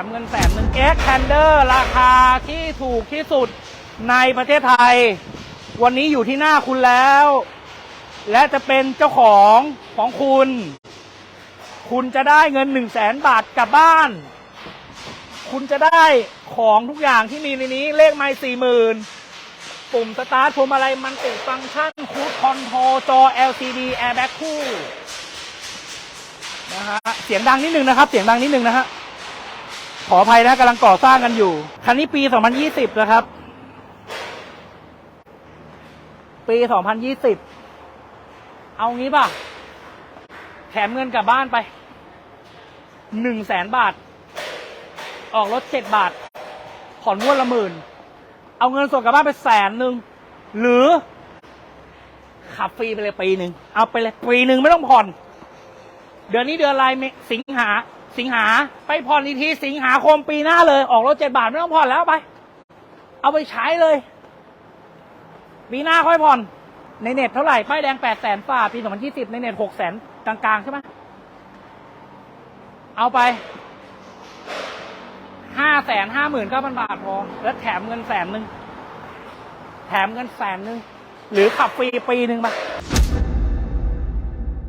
มเงินแสนหนึ่งเอ็กแคนเดอร์ราคาที่ถูกที่สุดในประเทศไทย วันนี้อยู่ที่หน้าคุณแล้ว และจะเป็นเจ้าของของคุณ คุณจะได้เงินหนึ่งแสนบาทกลับบ้าน คุณจะได้ของทุกอย่างที่มีในนี้เลขไมล์สี่หมื่นปุ่มสตาร์ทพวงมาลัยมันติฟังก์ชันคูดคอนโทรจอ LCD Airbag คู่นะฮะเสียงดังนิดนึงนะครับ เสียงดังนิดนึงนะฮะ ขออภัยนะกำลังก่อสร้างกันอยู่ คันนี้ปี 2020 นะครับ ปี 2020 เอางี้ป่ะ แถมเงินกลับบ้านไป หนึ่งแสนบาท ออกรถเจ็ดบาท ผ่อนงวดละหมื่น เอาเงินส่วนกลับบ้านไปแสนหนึ่ง หรือ ขับฟรีไปเลยปีหนึ่ง เอาไปเลยปีหนึ่งไม่ต้องผ่อน เดือนนี้เดือนอะไรเมสิงหา สิงหาไปผ่อนอีกทีสิงหาคมปีหน้าเลย ออกรถเจ็ดบาทไม่ต้องผ่อนแล้วไป เอาไปใช้เลย ปีหน้าค่อยผ่อน ในเน็ตเท่าไหร่ป้ายแดงแปดแสนฝ่าปีสองพันยี่สิบในเน็ตหกแสนกลางๆใช่ไหมเอาไปห้าแสนห้าหมื่นเก้าพันบาทพอ แล้วแถมเงินแสนหนึ่งแถมเงินแสนหนึ่งหรือขับฟรีปีหนึ่งมา